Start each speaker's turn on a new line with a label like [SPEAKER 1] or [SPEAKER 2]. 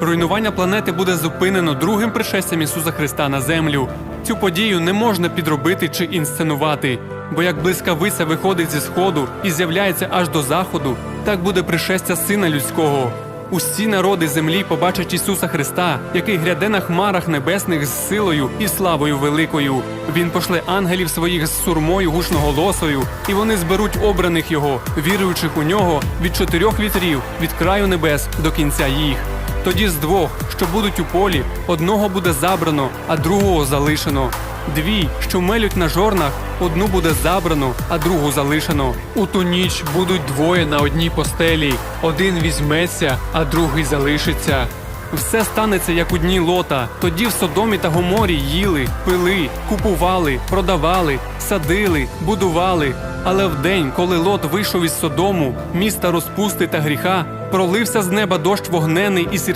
[SPEAKER 1] руйнування планети буде зупинено другим пришестям Ісуса Христа на землю. Цю подію не можна підробити чи інсценувати, бо як блискавиця виходить зі сходу і з'являється аж до заходу, так буде пришестя Сина Людського. Усі народи землі побачать Ісуса Христа, який гряде на хмарах небесних з силою і славою великою. Він пошле ангелів своїх з сурмою гучноголосою, і вони зберуть обраних його, віруючих у нього від чотирьох вітрів, від краю небес до кінця їх. Тоді з двох, що будуть у полі, одного буде забрано, а другого залишено. Дві, що мелють на жорнах, одну буде забрано, а другу залишено. У ту ніч будуть двоє на одній постелі. Один візьметься, а другий залишиться. Все станеться, як у дні лота. Тоді в Содомі та Гоморі їли, пили, купували, продавали, садили, будували. Але в день, коли лот вийшов із Содому, міста розпусти та гріха, пролився з неба дощ вогнений і сірчаний.